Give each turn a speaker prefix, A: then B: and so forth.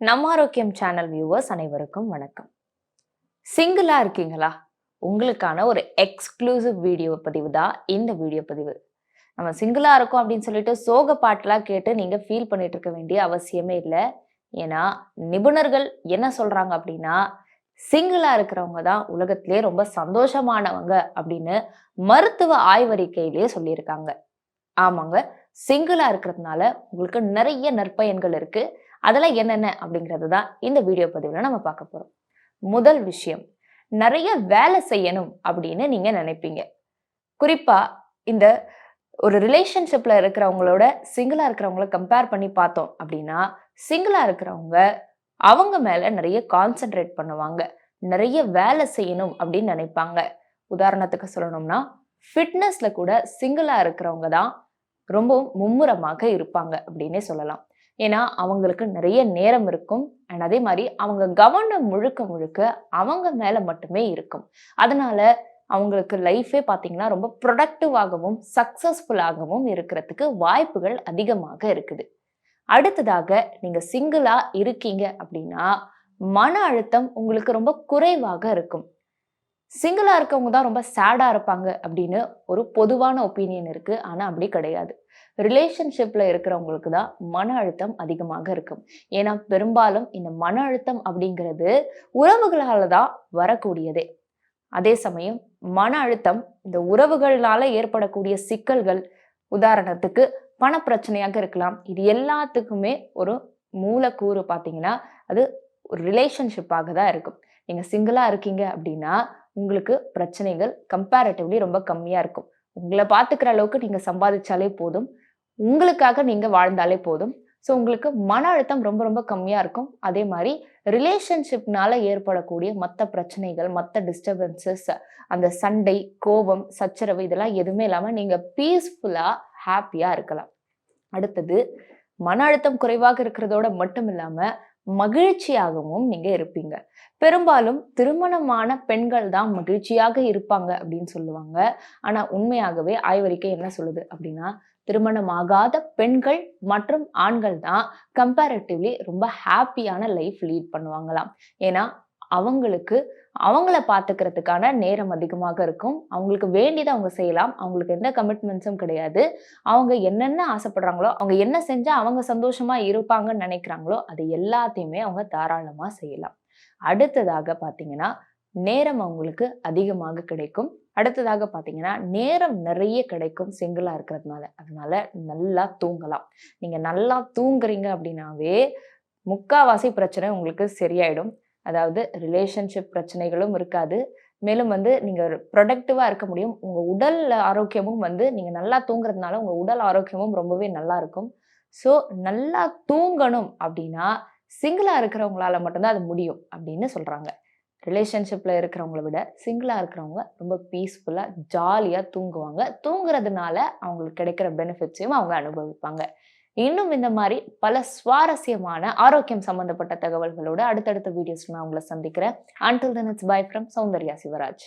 A: நம்ம ஆரோக்கியம் channel viewers அனைவருக்கும் வணக்கம். சிங்கிளா இருக்கீங்களா? உங்களுக்கான ஒரு எக்ஸ்க்ளூசிவ் வீடியோ பதிவு தான் இந்த வீடியோ பதிவு. நம்ம சிங்கிளா இருக்கோம் அப்படின்னு சொல்லிட்டு சோக பாட்டெலாம் கேட்டு நீங்க ஃபீல் பண்ணிட்டு இருக்க வேண்டிய அவசியமே இல்லை. ஏன்னா நிபுணர்கள் என்ன சொல்றாங்க அப்படின்னா சிங்கிளா இருக்கிறவங்க தான் உலகத்திலே ரொம்ப சந்தோஷமானவங்க அப்படின்னு மருத்துவ ஆய்வறிக்கையிலேயே சொல்லியிருக்காங்க. ஆமாங்க சிங்கிளாக இருக்கிறதுனால உங்களுக்கு நிறைய நற்பயன்கள் இருக்குது அதெல்லாம் என்னென்ன அப்படிங்கிறது தான் இந்த வீடியோ பதிவில் நம்ம பார்க்க போகிறோம் முதல் விஷயம் நிறைய வேலை செய்யணும் அப்படின்னு நீங்கள் நினைப்பீங்க. குறிப்பாக இந்த ஒரு ரிலேஷன்ஷிப்பில் இருக்கிறவங்களோட சிங்கிளாக இருக்கிறவங்கள கம்பேர் பண்ணி பார்த்தோம் அப்படின்னா சிங்கிளாக இருக்கிறவங்க அவங்க மேலே நிறைய கான்சென்ட்ரேட் பண்ணுவாங்க. நிறைய வேலை செய்யணும் அப்படின்னு நினைப்பாங்க. உதாரணத்துக்கு சொல்லணும்னா ஃபிட்னஸில் கூட சிங்கிளாக இருக்கிறவங்க தான் ரொம்பவும் மும்முரமாக இருப்பாங்க அப்படின்னே சொல்லலாம். ஏன்னா அவங்களுக்கு நிறைய நேரம் இருக்கும். அண்ட் அதே மாதிரி அவங்க கவனம் முழுக்க முழுக்க அவங்க மேல மட்டுமே இருக்கும். அதனால அவங்களுக்கு லைஃபே பார்த்தீங்கன்னா ரொம்ப ப்ரொடக்டிவாகவும் சக்சஸ்ஃபுல்லாகவும் இருக்கிறதுக்கு வாய்ப்புகள் அதிகமாக இருக்குது. அடுத்ததாக நீங்க சிங்கிளா இருக்கீங்க அப்படின்னா மன அழுத்தம் உங்களுக்கு ரொம்ப குறைவாக இருக்கும். சிங்கிளாக இருக்கவங்க தான் ரொம்ப சேடாக இருப்பாங்க அப்படின்னு ஒரு பொதுவான ஒப்பீனியன் இருக்குது ஆனால் அப்படி கிடையாது. ரிலேஷன்ஷிப்பில் இருக்கிறவங்களுக்கு தான் மன அழுத்தம் அதிகமாக இருக்கும். ஏன்னா பெரும்பாலும் இந்த மன அழுத்தம் அப்படிங்கிறது உறவுகளால் தான் வரக்கூடியதே. அதே சமயம் மன அழுத்தம் இந்த உறவுகளால் ஏற்படக்கூடிய சிக்கல்கள் உதாரணத்துக்கு பணப்பிரச்சனையாக இருக்கலாம். இது எல்லாத்துக்குமே ஒரு மூலக்கூறு பார்த்தீங்கன்னா அது ஒரு ரிலேஷன்ஷிப்பாக தான் இருக்கும். நீங்கள் சிங்கிளாக இருக்கீங்க அப்படின்னா உங்களுக்கு பிரச்சனைகள் கம்பேரட்டிவ்லி ரொம்ப கம்மியா இருக்கும். உங்களை பார்த்துக்கிற அளவுக்கு நீங்க சம்பாதிச்சாலே போதும். உங்களுக்காக நீங்க வாழ்ந்தாலே போதும். ஸோ உங்களுக்கு மன அழுத்தம் ரொம்ப ரொம்ப கம்மியா இருக்கும். அதே மாதிரி ரிலேஷன்ஷிப்னால ஏற்படக்கூடிய மற்ற பிரச்சனைகள் மற்ற டிஸ்டர்பன்சஸ் அந்த சண்டை கோபம் சச்சரவு இதெல்லாம் எதுவுமே இல்லாமல் நீங்க பீஸ்ஃபுல்லா ஹாப்பியா இருக்கலாம். அடுத்தது மன அழுத்தம் குறைவாக இருக்கிறதோட மட்டும் இல்லாம மகிழ்ச்சியாகவும் நீங்க இருப்பீங்க. பெரும்பாலும் திருமணமான பெண்கள் தான் மகிழ்ச்சியாக இருப்பாங்க அப்படின்னு சொல்லுவாங்க. ஆனா உண்மையாகவே ஆய்வறிக்கை என்ன சொல்லுது அப்படின்னா திருமணமாகாத பெண்கள் மற்றும் ஆண்கள் தான் கம்பேரட்டிவ்லி ரொம்ப ஹாப்பியான லைஃப் லீட் பண்ணுவாங்களாம். ஏன்னா அவங்களுக்கு அவங்கள பார்த்துக்கிறதுக்கான நேரம் அதிகமாக இருக்கும். அவங்களுக்கு வேண்டியதை அவங்க செய்யலாம். அவங்களுக்கு எந்த கமிட்மெண்ட்ஸும் கிடையாது. அவங்க என்னென்ன ஆசைப்படுறாங்களோ அவங்க என்ன செஞ்சால் அவங்க சந்தோஷமாக இருப்பாங்கன்னு நினைக்கிறாங்களோ அது எல்லாத்தையுமே அவங்க தாராளமாக செய்யலாம். அடுத்ததாக பார்த்தீங்கன்னா நேரம் அவங்களுக்கு அதிகமாக கிடைக்கும். அடுத்ததாக பார்த்தீங்கன்னா நேரம் நிறைய கிடைக்கும் சிங்கிளாக இருக்கிறதுனால. அதனால நல்லா தூங்கலாம். நீங்கள் நல்லா தூங்குறீங்க அப்படின்னாவே முக்காவாசி பிரச்சனை உங்களுக்கு சரியாயிடும். அதாவது ரிலேஷன்ஷிப் பிரச்சனைகளும் இருக்காது. மேலும் வந்து நீங்கள் ப்ரொடக்டிவாக இருக்க முடியும். உங்கள் உடல் ஆரோக்கியமும் வந்து நீங்கள் நல்லா தூங்குறதுனால உங்கள் உடல் ஆரோக்கியமும் ரொம்பவே நல்லா இருக்கும். ஸோ நல்லா தூங்கணும் அப்படின்னா சிங்கிளாக இருக்கிறவங்களால மட்டும்தான் அது முடியும் அப்படின்னு சொல்கிறாங்க ரிலேஷன்ஷிப்பில் இருக்கிறவங்கள விட சிங்கிளாக இருக்கிறவங்க ரொம்ப பீஸ்ஃபுல்லாக ஜாலியாக தூங்குவாங்க. தூங்குறதுனால அவங்களுக்கு கிடைக்கிற பெனிஃபிட்ஸையும் அவங்க அனுபவிப்பாங்க. இன்னும் இந்த மாதிரி பல சுவாரஸ்யமான ஆரோக்கியம் சம்பந்தப்பட்ட தகவல்களோட அடுத்தடுத்த வீடியோஸ் நான் உங்களை சந்திக்கிறேன். Until then it's bye from Soundarya Sivaraj.